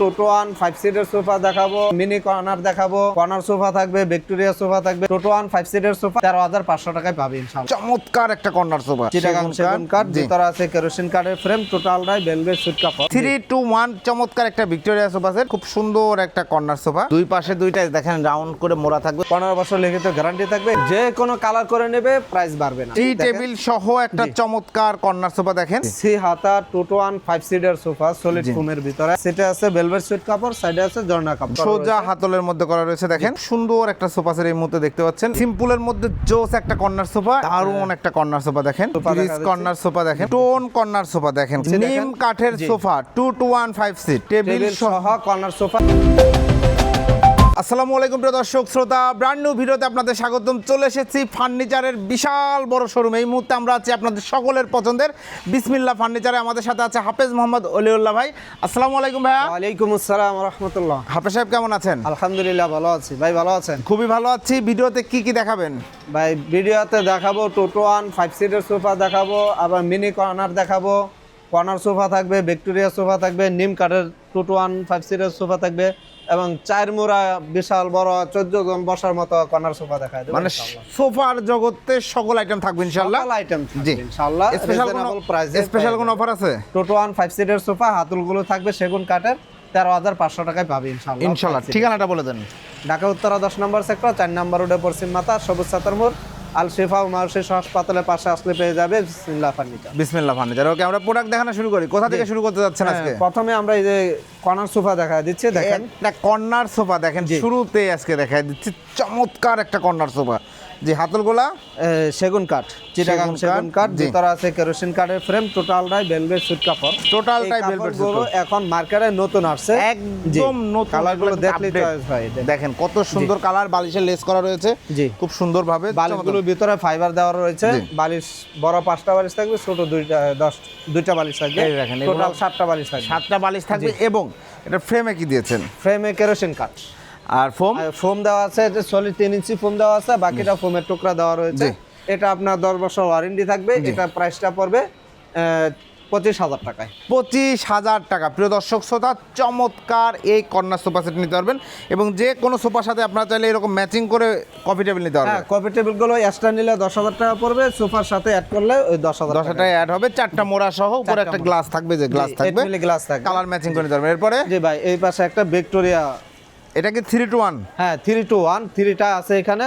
Five সিটের sofa দেখাবো mini corner দেখাবো কর্নার সোফা থাকবে ভিক্টোরিয়া সোফা থাকবে। ফাইভ সিটের সোফা তেরো হাজার পাঁচশো টাকায় পাবে ইনশাল্লাহ। চমৎকার একটা কর্নার সোফা চিটাগাং সেগুন কাঠ ভিতরে আছে কেরোসিন কাঠের ফ্রেম টোটালটাই বেলভেট সুট কাপড় থ্রি টু ওয়ান চমৎকার একটা ভিক্টোরিয়া সোফা সেট খুব সুন্দর একটা কর্নার সোফা দুই পাশে দুইটা দেখেন রাউন্ড করে মোড়া থাকবে। পনেরো বছর লিখিত গ্যারান্টি থাকবে যে কোনো কালার করে নেবে প্রাইস বাড়বে না। টি টেবিল সহ একটা চমৎকার কর্নার সোফা দেখেন। সি হাতা টোটো ওয়ান ফাইভ সিটের সোফা সলিড জি। ফোমের ভিতরে। সেটা আছে বেলভেট সুইট কাপড় সাইডে আছে জর্না কাপড়। সোজা হাতলের মধ্যে করা রয়েছে দেখেন। সুন্দর একটা সোফা সেট এই মুহূর্তে দেখতে পাচ্ছেন। সিম্পলের মধ্যে জোস একটা কর্নার সোফা দারুণ একটা কর্নার সোফা দেখেন। যাচ্ছে। কর্নার সোফা দেখেন। টোন কর্নার সোফা দেখেন। নিম কাঠের sofa two two one five seat table সহ কর্নার সোফা। আসসালামু আলাইকুম প্রিয় দর্শক শ্রোতা ব্র্যান্ড নিউ ভিডিওতে আপনাদের স্বাগতম। চলে এসেছি ফার্নিচারের বিশাল বড় শোরুম এই মুহূর্তে আমরা আছি আপনাদের সকলের পছন্দের বিসমিল্লা ফার্নিচারে। আমাদের সাথে আছে হাফেজ মোহাম্মদ অলিউল্লাহ ভাই। আসসালামু আলাইকুম ভাইয়া। ওয়ালাইকুম আসসালাম রহমতুল্লাহ। হাফেজ সাহেব কেমন আছেন? আলহামদুলিল্লাহ ভালো আছি। ভাই ভালো আছেন? খুবই ভালো আছি। ভিডিওতে কি কি দেখাবেন? ভাই ভিডিওতে দেখাবো টোটো ওয়ান ফাইভ সিটের সোফা দেখাবো আবার মিনি কর্নার দেখাবো। কর্নার সোফা থাকবে ভিক্টোরিয়া সোফা থাকবে নিম কাঠের টোটো ওয়ান ফাইভ সিটের সোফা থাকবে। এবং চার মোড়া বিশাল বড় চোদ্দ জন বসার মতো কর্নার সোফা দেখায় দেবো মানে সোফার জগতে সকল আইটেম থাকবে ইনশাআল্লাহ সকল আইটেম জি। ইনশাআল্লাহ স্পেশাল কোনো প্রাইসে স্পেশাল কোনো অফার আছে? টোটো ওয়ান ফাইভ সিটের সোফা হাতুলগুলো থাকবে সেগুন কাঠের তেরো হাজার পাঁচশো টাকায় পাবে ইনশাআল্লাহ ইনশাআল্লাহ ঠিকানাটা বলে দেন। ঢাকা উত্তরা দশ নম্বর সেক্টর চার নম্বর রোডে পশ্চিম মাতা সবুজ সাতার মোড় আল শেফা উমার শেষ হাসপাতালের পাশে আসলে পেয়ে যাবে। বিসমিল্লাহ ফার্নিচার। বিসমিল্লাহ ফার্নিচার। ওকে আমরা প্রোডাক্ট দেখানো শুরু করি। কোথা থেকে শুরু করতে যাচ্ছেন আজকে? হ্যাঁ, প্রথমে আমরা এই যে কর্নার সোফা দেখা দিচ্ছে দেখেন। একটা কর্নার সোফা দেখেন। শুরুতে আজকে দেখায় দিচ্ছে। চমৎকার একটা কর্নার সোফা যে হাতলগুলা সেগুন কাঠ চিটাগাং সেগুন কাঠ, ভিতরে আছে কেরোসিন কাঠের ফ্রেম টোটালটাই বেলভেট সুট কাপড়। টোটালটাই velvet suit এখন মার্কেটে নতুন আসছে। একদম নতুন কালারগুলো একদম দেখলেই update। চয়েস হয় দেখেন। কত সুন্দর কালার বালিশের লেস করা রয়েছে। জি। খুব সুন্দর ভাবে বালিশগুলোর ভিতরে ফাইবার দেওয়া রয়েছে। বালিশ বড় পাঁচটা বালিশ থাকবে ছোট দুইটা দশ দুইটা বালিশ থাকবে। এই দেখেন, টোটাল সাতটা বালিশ থাকবে। সাতটা বালিশ থাকবে এবং এটা ফ্রেমে কি দিয়েছেন? ফ্রেমে কেরোসিন কাঠ। আর ফোম? ফোম দেওয়া আছে এটা সলিড তিন ইঞ্চি ফোম দেওয়া আছে বাকিটা ফোমের টুকরা দেওয়া রয়েছে। এটা আপনার দশ বছর ওয়ারেন্টি থাকবে এটা প্রাইসটা পড়বে পঁচিশ হাজার টাকায়। পঁচিশ হাজার টাকা। প্রিয় দর্শক শ্রোতা চমৎকার এই কর্নার সোফা সেট নিতে পারবেন এবং যে কোনো সোফার সাথে আপনারা চাইলে এরকম ম্যাচিং করে কফি টেবিল নিতে হ্যাঁ পারবেন কফি টেবিলগুলো এক্সট্রা নিলে দশ হাজার টাকা পড়বে সোফার সাথে অ্যাড করলে ওই দশ হাজার দশ টাকা অ্যাড হবে চারটা মোড়া সহ উপরে একটা গ্লাস থাকবে যে গ্লাস থাকবে। গ্লাস থাকবে। কালার ম্যাচিং করে নিতে পারবেন। এরপরে? জি ভাই এই পাশে একটা ভিক্টোরিয়া এটা কি থ্রি টু ওয়ান হ্যাঁ থ্রি টু ওয়ান থ্রিটা আছে এখানে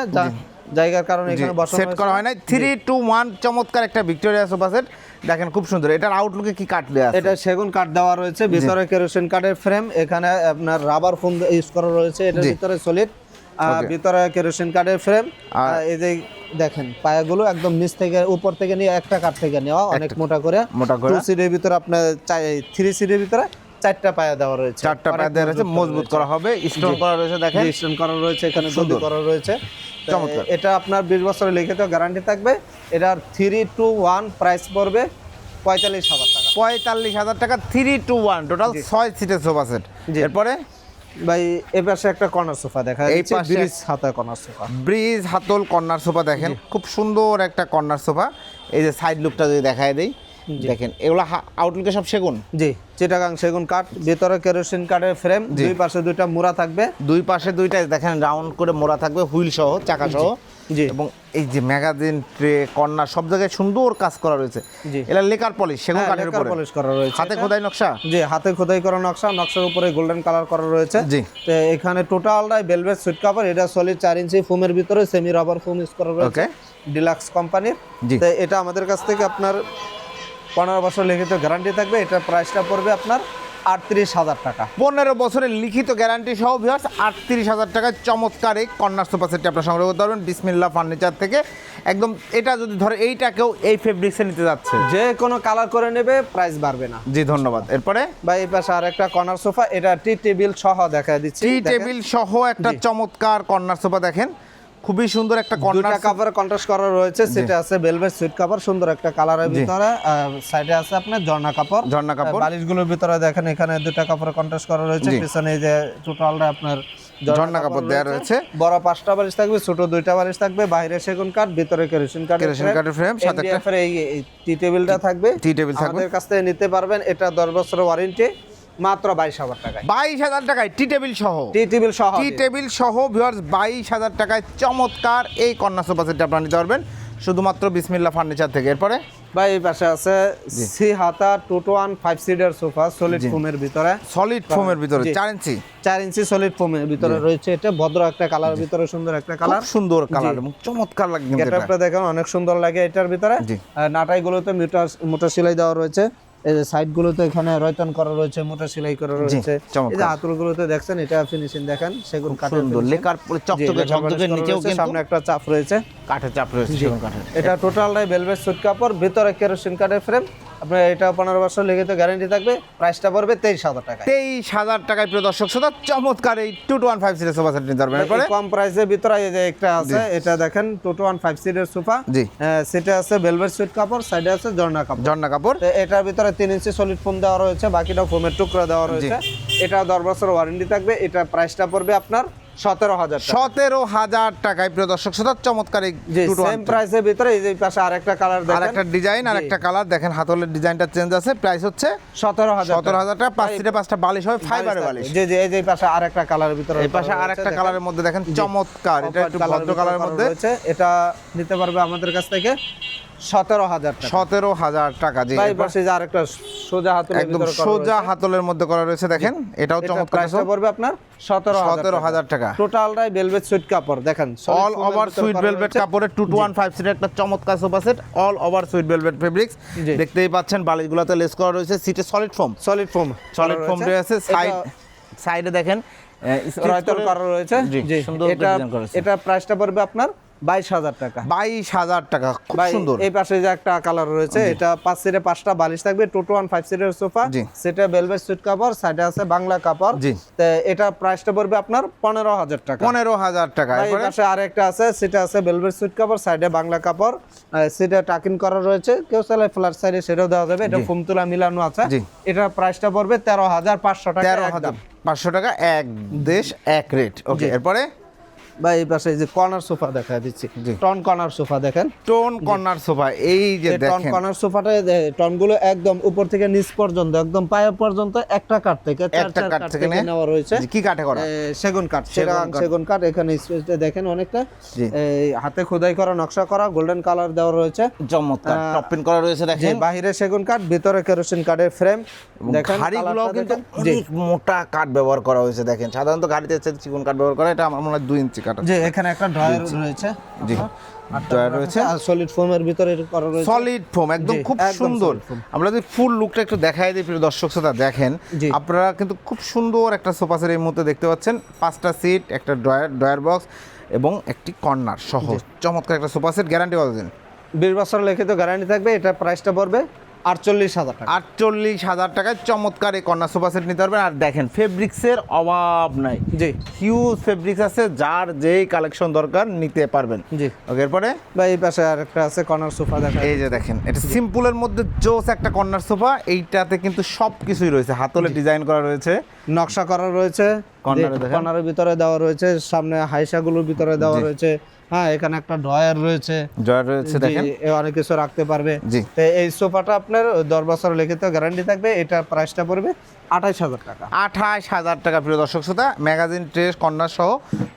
জায়গার কারণে এখানে বসানো সেট করা হয়। নাই। থ্রি টু ওয়ান চমৎকার একটা ভিক্টোরিয়া সোফা সেট দেখেন খুব সুন্দর। এটার আউটলুকে কি কাট দেওয়া আছে? এটা সেগুন কাঠ দেওয়া রয়েছে। ভিতরে কেরোসিন কাঠের ফ্রেম এখানে আপনার রাবার ফোম ইউজ করা রয়েছে। এটার ভিতরে সলিড. ভিতরে কেরোসিন কাঠের ফ্রেম আর- এই যে দেখেন পায়াগুলো একদম নিচ থেকে উপর থেকে নিয়ে একটা কাঠ থেকে নেওয়া অনেক মোটা করে। মোটা করে। টু সিটের ভিতরে আপনার থ্রি সিটের ভিতরে। চারটা পায়া দেওয়া রয়েছে। চারটা পায়ে দেওয়া রয়েছে মজবুত করা হবে স্টোন করা রয়েছে দেখেন। স্টোন করা রয়েছে এখানে সুন্দর। করা রয়েছে। চমৎকার। এটা আপনার বিশ বছরের লিখিত গ্যারান্টি থাকবে। এটার থ্রি টু ওয়ান প্রাইস পড়বে পঁয়তাল্লিশ হাজার টাকা। পঁয়তাল্লিশ হাজার টাকা থ্রি টু ওয়ান টোটাল ছয় সিটের সোফা সেট। এরপরে? ভাই এ পাশে একটা কর্নার সোফা দেখা এই পাশে- ব্রিজ হাতা কর্নার সোফা ব্রিজ হাতল কর্নার সোফা দেখেন খুব সুন্দর একটা কর্নার সোফা এই যে সাইড লুকটা যদি দেখায় দেই দেখেন এগুলো আউটলুকে সব সেগুন? জি চিটাগাং সেগুন কাঠ ভিতরে কেরোসিন কাঠের ফ্রেম দুই পাশে দুইটা মুড়া থাকবে। দুই পাশে দুইটাই দেখেন রাউন্ড করে মোড়া থাকবে হুইল সহ চাকা সহ। জি। এবং এই যে ম্যাগাজিন ট্রে কর্নার সব জায়গায় সুন্দর কাজ করা রয়েছে। এটা লেকার পলিশ সেগুন হ্যাঁ, কাঠের উপরে। polish করা রয়েছে। হাতে খোদাই নকশা? জি হাতে খোদাই করা নকশা নকশার উপরে গোল্ডেন কালার করা রয়েছে। জি। তো এখানে টোটালটাই ভেলভেট সুইট কাভার এটা সলিড চার ইঞ্চি ফোমের ভিতরে সেমি রাবার ফোম ইউজ করা রয়েছে। ওকে ডিলাক্স কোম্পানির জি। তো এটা আমাদের কাছ থেকে আপনার পনেরো বছর লিখিত গ্যারান্টি থাকবে এটার প্রাইসটা পড়বে আপনার আটত্রিশ হাজার টাকা। পনেরো বছরের লিখিত গ্যারান্টি সহ ভিউয়ার্স আটত্রিশ হাজার টাকায় চমৎকার এই কর্নার সোফা সেটটি আপনার সংগ্রহ করতে পারবেন বিসমিল্লা ফার্নিচার থেকে। একদম এটা যদি ধরে এইটাকেও এই ফেব্রিক্সে নিতে যাচ্ছে। যে কোনো কালার করে নেবে প্রাইস বাড়বে না। জি ধন্যবাদ। এরপরে? বা এই পাশে আর একটা কর্নার সোফা এটা টি টেবিল সহ দেখা দিচ্ছে। টি টেবিল সহ একটা চমৎকার কর্নার সোফা দেখেন। খুবই সুন্দর একটা কর্নার কাপড়ের কন্ট্রাস্ট করা রয়েছে সেটা আছে ভেলভেট সুইট কাপড় সুন্দর একটা কালারের। ভিতরে সাইডে আছে আপনার ঝর্ণা কাপড় ঝর্ণা কাপড়। বালিশগুলোর ভিতরে দেখেন এখানে দুইটা কাপড়ের কন্ট্রাস্ট করা রয়েছে। পিছনে যে টোটালটা আপনার ঝর্ণা কাপড় দেয়া রয়েছে। বড় পাঁচটা বালিশ থাকবে ছোট দুইটা বালিশ থাকবে বাইরে সেগুন কাঠ ভিতরে কেরোসিন কাঠ কেরোসিন কাঠের ফ্রেম সাথে একটা- এই টি টেবিলটা থাকবে টি টেবিল থাকবে আমাদের কাছ থেকে নিতে পারবেন এটা দশ বছরের ওয়ারেন্টি মাত্র বাইশ হাজার টাকায়। বাইশ হাজার টাকায় টি টেবিল সহ। টি টেবিল সহ। টি টেবিল সহ ভিউয়ার্স বাইশ হাজার টাকায় চমৎকার এই কন্যা সোফা সেটটা আপনারা নিতে পারবেন। শুধুমাত্র বিসমিল্লা ফার্নিচার থেকে। এরপরে? ভাই এই পাশে আছে সি হাতা two two one five seater sofa solid. ফোমের ভিতরে। সলিড ফোমের ভিতরে চার ইঞ্চি চার ইঞ্চি সলিড ফোমের ভিতরে রয়েছে এটা। ভদ্র একটা কালার ভিতরে সুন্দর একটা কালার সুন্দর কালার এবং চমৎকার লাগে গেটআপটা দেখেন অনেক সুন্দর লাগে এটার ভিতরে। নাটাইগুলোতে মোটা মোটা সেলাই দেওয়া রয়েছে। এই যে সাইডগুলোতে এখানে রয়তন করা রয়েছে মোটা সেলাই করা রয়েছে। এই যে হাতুলগুলোতে দেখছেন এটা ফিনিশিং দেখেন সেগুন কাঠের সুন্দর। লেকার চকচকে ঝকঝকে নিচেও কিন্তু সামনে একটা চাপ রয়েছে কাঠের চাপ রয়েছে সেগুন কাঠের এটা টোটালটাই ভেলভেট সুট কাপড় ভিতরে কেরোসিন কাঠের ফ্রেম আপনার এটা পনেরো বছর লিখিত গ্যারান্টি থাকবে প্রাইসটা পড়বে তেইশ হাজার টাকা তেইশ হাজার টাকায় প্রিয় দর্শক শ্রোতা চমৎকার এই two two one five series sofa set নিতে পারবেন। এরপরে? কম প্রাইসের ভিতরে এই যে একটা আছে এটা দেখেন টু টু ওয়ান ফাইভ সিটের সোফা জি। সেটা আছে ভেলভেট সুট কাপড় সাইডে আছে জর্না কাপড়। ঝর্ণা কাপড়। এটার ভিতরে তিন ইঞ্চি সলিড ফোম দেওয়া রয়েছে বাকিটা ফোমের টুকরা দেওয়া রয়েছে। এটা দশ বছর ওয়ারেন্টি থাকবে এটা প্রাইসটা পড়বে আপনার সতেরো হাজার সতেরো হাজার টাকায় প্রিয় দর্শক শ্রোতা চমৎকার যে সেম প্রাইসের ভিতরে এই যে পাশে আরেকটা কালার আর একটা ডিজাইন আর একটা কালার দেখেন হাতলের ডিজাইনটা চেঞ্জ আছে। প্রাইস হচ্ছে সতেরো হাজার সতেরো হাজার টাকা পাঁচ ভাই, পাঁচটা বালিশ হবে ফাইবারে বালিশ। জি জি এই যে পাশে আরেকটা কালারের ভিতরে এই পাশে আর একটা কালারের মধ্যে দেখেন চমৎকার। এটা একটু ভদ্র কালারের মধ্যে। এটা নিতে পারবে আমাদের কাছ থেকে। সতেরো হাজার সতেরো হাজার টাকা জি যে আরেকটা সোজা হাতুলের একদম সোজা হাতলের মধ্যে করা রয়েছে দেখেন এটাও চমৎকার পড়বে আপনার সতেরো সতেরো হাজার টাকা। টোটালটাই ভেলভেট সুইট কাপড় দেখেন অল ওভার সুইট ভেলভেট। কাপড়ের টু টু ওয়ান ফাইভ সিটের একটা চমৎকার sofa set all over suit velvet fabrics. দেখতেই পাচ্ছেন বালিশগুলোতে লেস করা রয়েছে সিটে solid foam solid foam solid foam রয়েছে। সাইড সাইডে দেখেন করা রয়েছে। এটা। এটা প্রাইসটা পড়বে আপনার বাইশ হাজার টাকা। বাইশ হাজার টাকা খুব সুন্দর। এই পাশে যে একটা কালার রয়েছে এটা পাঁচ সিটে পাঁচটা বালিশ থাকবে টু টু ওয়ান ফাইভ সিটের সোফা সেটা ভেলভেট সুইট কাপড় সাইডে আছে বাংলা কাপড়। জি। এটা প্রাইসটা পড়বে আপনার পনেরো হাজার টাকা। পনেরো হাজার টাকা। এই পাশে আরেকটা আছে সেটা আছে ভেলভেট সুইট কাপড় সাইডে বাংলা কাপড়। সেটা টাকিং করা রয়েছে কেউ চাইলে ফ্ল্যাট সাইডে সেটাও দেওয়া যাবে এটা জি। ফুম তুলা মিলানো আছে। জি। এটার প্রাইসটা পড়বে তেরো হাজার পাঁচশো টাকা তেরো হাজার পাঁচশো টাকা এক দেশ এক রেট ওকে এরপরে? বা এই পাশে যে কর্নার সোফা দেখা দিচ্ছি। টন কর্নার সোফা দেখেন। টোন কর্নার সোফা এই যে টন কর্নার সোফাটা একদম উপর থেকে নিচ পর্যন্ত একদম পায়ে পর্যন্ত একটা কাঠ থেকে একটা কাঠ থেকে নেওয়া রয়েছে। কি কাঠে করা? সেগুন কাঠ সেগুন সেগুন কাঠ। এখানে স্পেসটা দেখেন অনেকটা। এই হাতে খোদাই করা নকশা করা গোল্ডেন কালার দেওয়া রয়েছে। চমৎকার করা রয়েছে দেখেন। বাহিরে সেগুন কাঠ ভিতরে কেরোসিন কাঠের ফ্রেম দেখেন গাড়িগুলো কিন্তু। অনেক মোটা কাঠ ব্যবহার করা হয়েছে দেখেন। সাধারণত গাড়িতে চিকন কাঠ ব্যবহার করা এটা আমার মনে হয় দুই ইঞ্চি কাঠ যে এখানে একটা ড্রয়ার রয়েছে। জি ড্রয়ার রয়েছে। আর সলিড ফোমের ভিতরে করা রয়েছে। সলিড ফোম একদম খুব সুন্দর। আমরা যদি ফুল লুকটা একটু দেখাই দিই প্রিয় দর্শক শ্রোতা দেখেন। আপনারা কিন্তু খুব সুন্দর একটা সোফা সেট এই মুহূর্তে দেখতে পাচ্ছেন। পাঁচটা সিট একটা ড্রয়ার ড্রয়ার বক্স এবং একটি কর্নার সহ। চমৎকার একটা সোফা সেট গ্যারান্টি কতদিন? বিশ বছর লিখিত গ্যারান্টি থাকবে এটা প্রাইসটা পড়বে। আটচল্লিশ হাজার টাকা। আটচল্লিশ হাজার টাকায় চমৎকার এই কর্নার সোফা সেট নিতে পারবেন। আর দেখেন ফেব্রিক্সের অভাব নাই। জি। হিউজ ফেব্রিক্স আছে যার যেই কালেকশন দরকার নিতে পারবেন। জি। ওকে এরপরে? বা এই পাশে আর একটা আছে কর্নার সোফা দেখা এই যে দেখেন এটা সিম্পলের মধ্যে জোস একটা কর্নার সোফা। এইটাতে কিন্তু সব কিছুই রয়েছে। হাতলে ডিজাইন করা রয়েছে। নকশা করা রয়েছে। কর্নারের ভিতরে দেওয়া রয়েছে সামনে হাইসাগুলোর ভিতরে দেওয়া রয়েছে। হ্যাঁ এখানে একটা ড্রয়ার রয়েছে। জয় রয়েছে দেখেন। অনেক কিছু রাখতে পারবে। তো এই সোফাটা আপনার দশ বছর লিখিত গ্যারান্টি থাকবে। এটা প্রাইসটা পড়বে আঠাইশ হাজার টাকা। আঠাশ হাজার টাকা প্রিয় দর্শক শ্রোতা। ম্যাগাজিন ট্রেস কর্নার সহ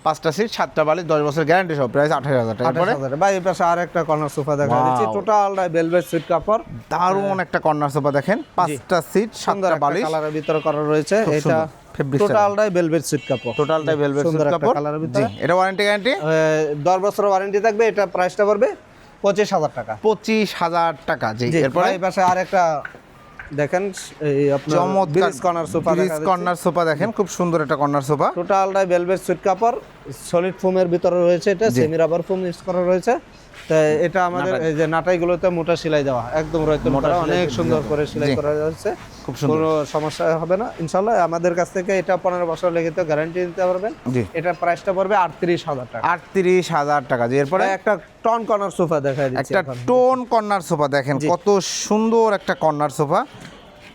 পাঁচটা সিট সাতটা বালিশ দশ বছর গ্যারান্টি সহ। প্রাইস আঠাশ হাজার টাকা আঠাশ বা এই পাশে আর একটা কর্নার সোফা দেখা. দিচ্ছি টোটাল ভেলভেট সুইট কাপড়। দারুণ একটা কর্নার সোফা দেখেন। পাঁচটা সিট সুন্দর সাতটা বালিশ। কালারের ভিতরে করা রয়েছে। এটা সুন্দর। টোটালটাই ভেলভেট সুইট কাপড়। টোটালটাই ভেলভেট সুন্দর কাপড়। কালারের ভিতরে। এটা ওয়ারেন্টি গ্যারান্টি এ, দশ বছর ওয়ারেন্টি থাকবে এটা প্রাইসটা পড়বে পঁচিশ হাজার টাকা। পঁচিশ হাজার টাকা জি। জি, এরপরে? এই পাশে আর একটা দেখেন এই আপনার bridge corner sofa bridge corner sofa দেখেন খুব সুন্দর একটা কর্নার সোফা টোটালটাই ভেলভেট সুইট কাপড় সলিড ফোমের ভিতরে রয়েছে এটা সেমি রাবার ফোম ইউজ করা রয়েছে। তো এটা আমাদের এই যে নাটাইগুলোতে মোটা সেলাই দেওয়া একদম রয়তন মোটা অনেক সুন্দর করে সেলাই করা যাচ্ছে। খুব সুন্দর। কোনো সমস্যা হবে না। ইনশাল্লাহ আমাদের কাছ থেকে এটা পনেরো বছর লিখিত গ্যারান্টি নিতে পারবেন। জি। এটা প্রাইসটা পড়বে আটত্রিশ হাজার টাকা। আটত্রিশ হাজার টাকা। জি এরপরে? একটা টন কর্নার সোফা দেখা একটা। টোন কর্নার সোফা দেখেন কত সুন্দর একটা কর্নার সোফা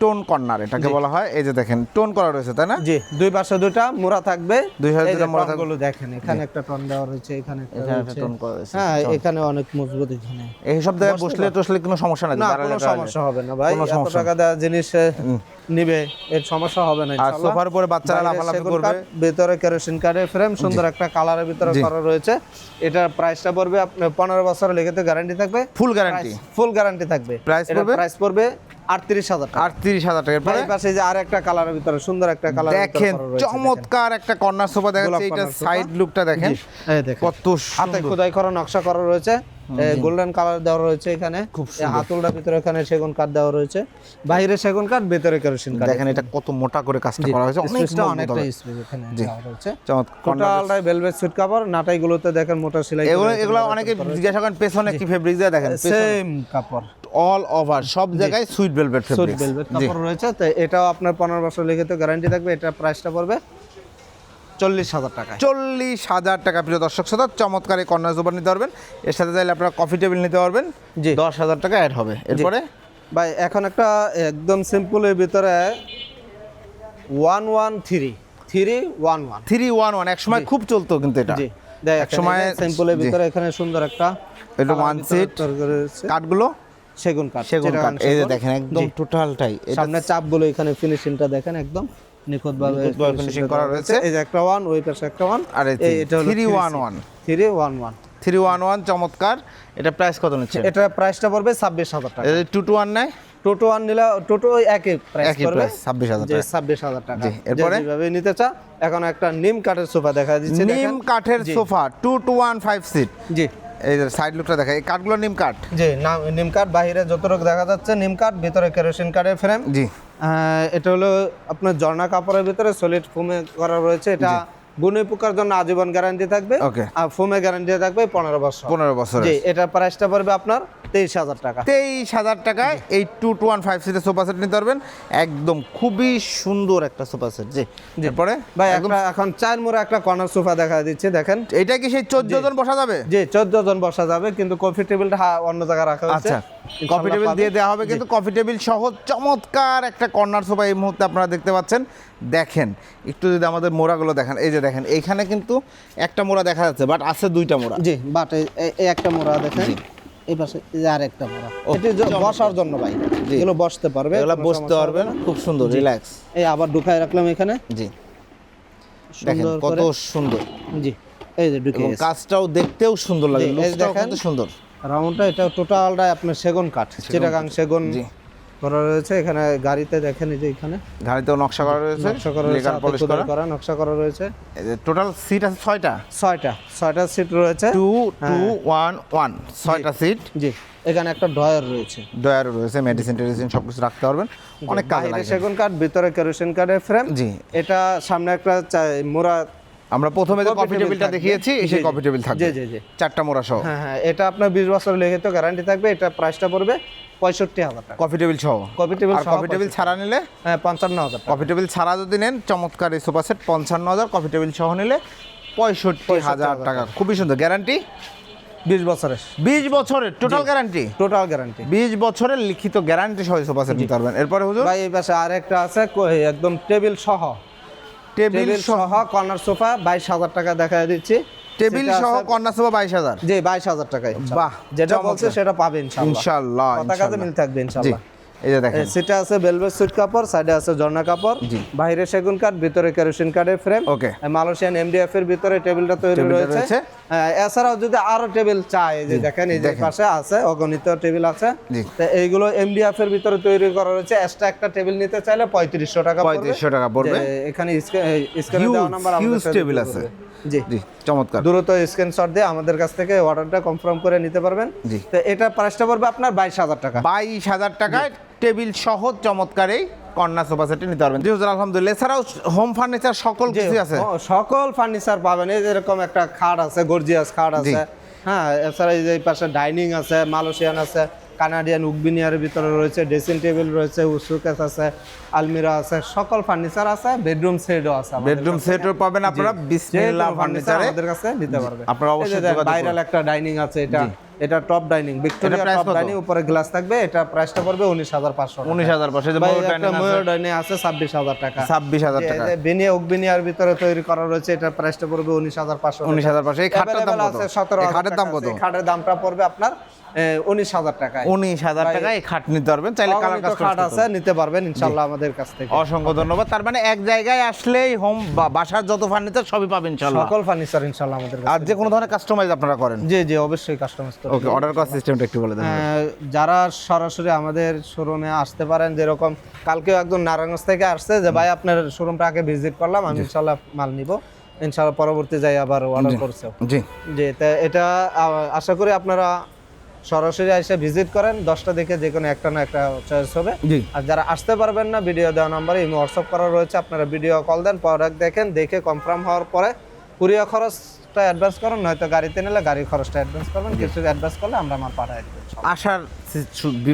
টোন কর্নার এটাকে বলা হয়। এই যে দেখেন টোন করা রয়েছে তাই না? জি দুই পাশে দুইটা মোড়া থাকবে। দুই পাশে দুইটা মোড়া থাকবে। দেখেন এখানে একটা টন দেওয়া রয়েছে এখানে একটা টোন করা রয়েছে। হ্যাঁ এখানে অনেক মজবুত এখানে। এই সব জায়গায় বসলে টসলে কোনো সমস্যা নাই না কোনো সমস্যা হবে না ভাই এত টাকা দেওয়া জিনিস নিবে এর সমস্যা হবে না আর সোফার উপরে বাচ্চারা লাফালাফি করবে। ভিতরে কেরোসিন কাঠের ফ্রেম সুন্দর একটা কালারের ভিতরে করা রয়েছে। এটার প্রাইসটা পড়বে আপনার পনেরো বছর লিখিত গ্যারান্টি থাকবে। ফুল গ্যারান্টি ফুল গ্যারান্টি থাকবে। প্রাইস পড়বে? প্রাইস পড়বে আটত্রিশ হাজার আটত্রিশ হাজার টাকার পরে পাশে যে আর একটা কালারের ভিতরে সুন্দর একটা কালার দেখেন চমৎকার একটা কর্নার সোফা এইটা সাইড লুকটা দেখেন। এই কত হাতে সুন্দর। খোদাই করা নকশা করা রয়েছে। গোল্ডেন কালার দেওয়া রয়েছে এখানে। খুব ভিতরে এখানে সেগুন কাঠ দেওয়া রয়েছে। বাইরে সেগুন কাঠ ভেতরে কেরোসিন কাঠ। দেখেন এটা কত মোটা করে কাজটা করা হয়েছে। অনেক অনেকটা স্পেস এখানে দেওয়া রয়েছে। চমৎকার। টোটালটাই ভেলভেট সুট কাপড় নাটাইগুলোতে দেখেন মোটা সেলাই এগুলো এগুলো অনেকে জিজ্ঞাসা করেন পেছনে কি ফেব্রিক দিয়ে? দেখেন সেম কাপড় অল ওভার সব জায়গায় সুইট ভেলভেট ফেব্রিক ভেলভেট কাপড় রয়েছে। তো এটাও আপনার পনেরো বছর লিখিত গ্যারান্টি থাকবে এটা প্রাইসটা পড়বে। চল্লিশ হাজার টাকায়। চল্লিশ হাজার টাকা প্রিয় দর্শক শ্রোতা চমৎকার এই কর্নার সোফা নিতে পারবেন। এর সাথে চাইলে আপনারা কফি টেবিল নিতে পারবেন। জি। দশ হাজার টাকা অ্যাড হবে। এরপরে? ভাই এখন একটা একদম সিম্পলের ভিতরে one one three three one one three one one এক সময় খুব চলতো কিন্তু এটা। জি। দেখ এক সময় সিম্পলের ভিতরে এখানে সুন্দর একটা এটা ভিতরে seat, কাঠগুলো? সেগুন কাঠ সেগুন কাঠ। এই যে দেখেন একদম। টোটালটাই সামনে চাপগুলো এখানে ফিনিশিংটা দেখেন একদম। নিখুঁতভাবে finishing করা রয়েছে। এই একটা ওয়ান ওই পাশে একটা ওয়ান আর এটা হলো 311 three one one three one one চমৎকার। এটা প্রাইস কত নিচ্ছে এটা প্রাইসটা পড়বে ছাব্বিশ হাজার টাকা। টু টু ওয়ান নেয় টোটো ওয়ান নিলে টোটো একই প্রাইস ছাব্বিশ হাজার ছাব্বিশ হাজার টাকা। এরপরে? যেভাবে নিতে চা এখন একটা নিম কাঠের সোফা দেখা দিচ্ছে নিম কাঠের sofa two two one five seat জি। এই যে সাইড লুকটা দেখা এই কাঠগুলো নিম কাঠ? জি নাম নিম কাঠ বাইরে যতটুকু দেখা যাচ্ছে নিম কাঠ ভিতরে কেরোসিন কাঠের ফ্রেম জি। এটা হলো আপনার ঝর্ণা কাপড়ের ভিতরে সলিড ফোমে করা রয়েছে। এটা গুণে পোকার জন্য আজীবন গ্যারান্টি থাকবে। আর ফোমে গ্যারান্টি থাকবে পনেরো বছর। পনেরো বছর জি এটার প্রাইসটা পড়বে আপনার তেইশ হাজার টাকা। তেইশ হাজার টাকায় এই টু টু ওয়ান ফাইভ সিটের সোফা সেট নিতে পারবেন। একদম খুবই সুন্দর একটা সোফা সেট জি। এরপরে? ভাই একটা এখন চার মোড়া একটা কর্নার সোফা দেখা দিচ্ছে দেখেন। এটা কি সেই চোদ্দ জন বসা যাবে? জি চোদ্দ জন বসা যাবে কিন্তু কফি টেবিলটা অন্য জায়গায় রাখা হয়েছে। আচ্ছা। কফি টেবিল দিয়ে দেওয়া হবে কিন্তু কফি টেবিল সহ চমৎকার একটা কর্নার সোফা এই মুহূর্তে আপনারা দেখতে পাচ্ছেন। দেখেন একটু যদি আমাদের মোড়াগুলো দেখেন এই যে দেখেন এইখানে কিন্তু একটা মোড়া দেখা যাচ্ছে বাট আছে দুইটা মোড়া। জি বাট একটা মোড়া দেখেন। এই পাশে আর একটা মোড়া এটি বসার জন্য ভাই এগুলো বসতে পারবে। এগুলো বসতে পারবে না। খুব সুন্দর রিল্যাক্স। এই আবার ঢুকাই রাখলাম এখানে। জি। দেখেন কত সুন্দর। জি এই যে ঢুকে কাজটাও দেখতেও সুন্দর লাগে দেখেন। সুন্দর। রাউন্ডটা এটা টোটালটাই আপনার সেগুন কাঠ চিটাগাং সেগুন জি। করা রয়েছে। এখানে গাড়িতে দেখেন এই যে এখানে। গাড়িতেও নকশা করা রয়েছে নকশা করা রয়েছে পলিশ করা। করা নকশা করা রয়েছে। টোটাল সিট আছে ছয়টা? ছয়টা ছয়টা সিট রয়েছে। Two two. ওয়ান ওয়ান ছয়টা সিট জি। এখানে একটা ড্রয়ার রয়েছে। ডয়ারও রয়েছে মেডিসিন টেডিসিন সব কিছু রাখতে পারবেন। অনেক কাজে লাগে। সেগুন কাঠ ভিতরে কেরোসিন কাঠের ফ্রেম জি। এটা সামনে একটা মোড়া আমরা প্রথমে যে কফি টেবিলটা দেখিয়েছি সেই। কফি টেবিল থাকবে। জি জি জি। চারটা মোড়া সহ। হ্যাঁ হ্যাঁ এটা আপনার বিশ বছর লিখিত গ্যারান্টি থাকবে এটা প্রাইসটা পড়বে পঁয়ষট্টি হাজার টাকা। কফি টেবিল সহ। কফি টেবিল সহ কফি টেবিল ছাড়া নিলে? হ্যাঁ পঞ্চান্ন হাজার টাকা। কফি টেবিল ছাড়া যদি নেন চমৎকার এই সোফা সেট পঞ্চান্ন হাজার। কফি টেবিল সহ নিলে পঁয়ষট্টি হাজার হাজার টাকা। খুবই সুন্দর। গ্যারান্টি বিশ বছরের। বিশ বছরের? টোটাল গ্যারান্টি টোটাল গ্যারান্টি বিশ বছরের লিখিত গ্যারান্টি সহ সোফা সেট নিতে পারবেন। এরপরে হুজুর? ভাই এই পাশে আর একটা আছে একদম টেবিল সহ। টেবিল সহ কর্নার সোফা বাইশ হাজার টাকা দেখা দিচ্ছি। টেবিল সহ কর্নার কন্যা সোফা বাইশ হাজার? জি বাইশ হাজার টাকায় বাহ, যেটা বলছে সেটা পাবেন ইনশাল্লাহ। মিল থাকবে জি। ইনশাআল্লাহ এই যে দেখেন সেটা আছে সুইট কাপড় সাইডে আছে ঝর্ণা কাপড় জি। বাইরে সেগুন কাঠ ভিতরে কেরোসিন কাঠের ফ্রেম Okay. মালয়েশিয়ান এমডিএফ এর ভিতরে টেবিলটা তৈরি রয়েছে এছাড়াও যদি আরও টেবিল চাই যে দেখেন এই যে পাশে আছে অগণিত টেবিল আছে তো এইগুলো এমডিএফ এর ভিতরে তৈরি করা রয়েছে এক্সট্রা একটা টেবিল নিতে চাইলে পঁয়ত্রিশশো টাকা পড়বে। 3500 টাকা পড়বে। এখানে স্ক্রিনে দেওয়া নাম্বার huge table আছে। জি জি চমৎকার দ্রুত স্ক্রিনশট দিয়ে আমাদের কাছ থেকে অর্ডারটা কনফার্ম করে নিতে পারবেন জি। তো এটা প্রাইসটা পড়বে আপনার বাইশ হাজার টাকা বাইশ হাজার টাকায় টেবিল সহ চমৎকার এই কন্যা সোফা সেটটি নিতে পারবেন। জি হুজুর আলহামদুলিল্লাহ। এছাড়াও হোম ফার্নিচার সকল কিছু আছে। সকল ফার্নিচার পাবেন। এই যেরকম একটা খাট আছে গর্জিয়াস খাট আছে। হ্যাঁ এছাড়া এই যে পাশে ডাইনিং আছে মালয়েশিয়ান আছে কানাডিয়ান উকবিনিয়ার ভিতরে রয়েছে ড্রেসিং টেবিল রয়েছে উসুকেস আছে আলমিরা আছে সকল ফার্নিচার আছে বেডরুম সেটও আছে বেডরুম। সেটও পাবেন আপনারা। বিসমিল্লাহ ফার্নিচারে আমাদের কাছে নিতে পারবে। আপনারা অবশ্যই ভাইরাল একটা ডাইনিং আছে এটা। এটা top dining Victoria top dining উপরে গ্লাস থাকবে এটা প্রাইসটা পড়বে উনিশ হাজার পাঁচশো উনিশ হাজার পাশে যে ভাই বড় একটা ডাইনিং আছে। ময়ূর ডাইনিং আছে ছাব্বিশ হাজার টাকা। ছাব্বিশ হাজার টাকা। বেনিয়া উকবিনিয়ার ভিতরে তৈরি করা রয়েছে এটা প্রাইসটা পড়বে উনিশ হাজার পাঁচশো উনিশ হাজার পাশে এই খাটের দাম কত? সতেরো এই খাটের দাম কত? খাটের দামটা পড়বে আপনার উনিশ হাজার টাকায়। উনিশ হাজার টাকা এই খাট নিতে পারবেন চাইলে কালার খাট আছে নিতে পারবেন ইনশাল্লাহ আমাদের কাছ থেকে। অসংখ্য ধন্যবাদ। তার মানে এক জায়গায় আসলেই হোম বা বাসার যত ফার্নিচার সবই পাবেন ইনশাল্লাহ। সকল ফার্নিচার ইনশাল্লাহ আমাদের কাছে আর যে কোনো ধরনের কাস্টমাইজ আপনারা করেন। জি জি অবশ্যই কাস্টমাইজ ওকে অর্ডার করার সিস্টেমটা একটু বলে দেন। যারা সরাসরি আমাদের শোরুমে আসতে পারেন যেরকম কালকেও একজন নারায়ণগঞ্জ থেকে আসছে যে ভাই আপনার শোরুমটা আগে ভিজিট করলাম আমি ইনশাল্লাহ মাল নিব। ইনশাল্লাহ পরবর্তী যাই আবার অর্ডার করছে জি। তা- এটা আশা করি আপনারা সরাসরি এসে ভিজিট করেন দশটা দেখে যে কোনো একটা না একটা চয়েস হবে। আর যারা আসতে পারবেন না ভিডিও দেওয়া নাম্বারে ইমো হোয়াটসঅ্যাপ করা রয়েছে আপনারা ভিডিও কল দেন প্রোডাক্ট দেখেন দেখে কনফার্ম হওয়ার পরে কুরিয়ার খরচটা অ্যাডভান্স করুন নয়তো গাড়িতে নিলে গাড়ির খরচটা অ্যাডভান্স করবেন কিছু অ্যাডভান্স করলে আমরা মাল পাঠাই দেবো আসার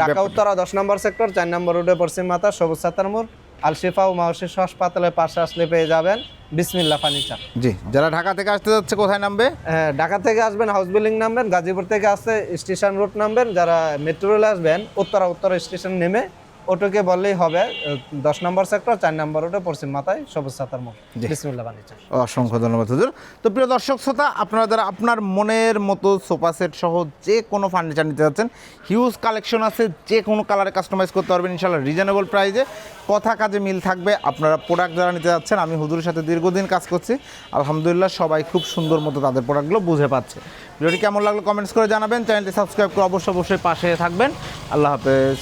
ঢাকা উত্তরা দশ নম্বর সেক্টর চার নম্বর রোডে পশ্চিম মাথা সবুজ সাতার মোড় আলশিফা ও মাহশিস হাসপাতালের পাশে আসলে পেয়ে যাবেন বিসমিল্লা ফার্নিচার। জি যারা ঢাকা থেকে আসতে যাচ্ছে কোথায় নামবে? হ্যাঁ, ঢাকা থেকে আসবেন হাউস বিল্ডিং নামবেন গাজীপুর থেকে আসতে স্টেশন রোড নামবেন যারা মেট্রো রেলে আসবেন উত্তরা উত্তরা স্টেশন নেমে অটোকে বললেই হবে দশ নম্বর সেক্টর চার নম্বর ওটা পশ্চিম মাথায় সবুজ সাতার মোড়। বিসমিল্লা ফার্নিচার অসংখ্য ধন্যবাদ হুজুর। তো প্রিয় দর্শক শ্রোতা আপনারা যারা আপনার মনের মতো সোফা সেট সহ যে কোনো ফার্নিচার নিতে যাচ্ছেন হিউজ কালেকশন আছে যে কোনো কালারে কাস্টমাইজ করতে পারবেন ইনশাল্লাহ রিজনেবল প্রাইসে কথা কাজে মিল থাকবে আপনারা প্রোডাক্ট যারা নিতে যাচ্ছেন আমি হুজুরের সাথে দীর্ঘদিন কাজ করছি। আলহামদুলিল্লাহ সবাই খুব সুন্দর মতো তাদের প্রোডাক্টগুলো বুঝে পাচ্ছে। ভিডিওটি কেমন লাগল কমেন্টস করে জানাবেন। চ্যানেলটি সাবস্ক্রাইব করে অবশ্যই অবশ্যই পাশে থাকবেন। আল্লাহ হাফেজ।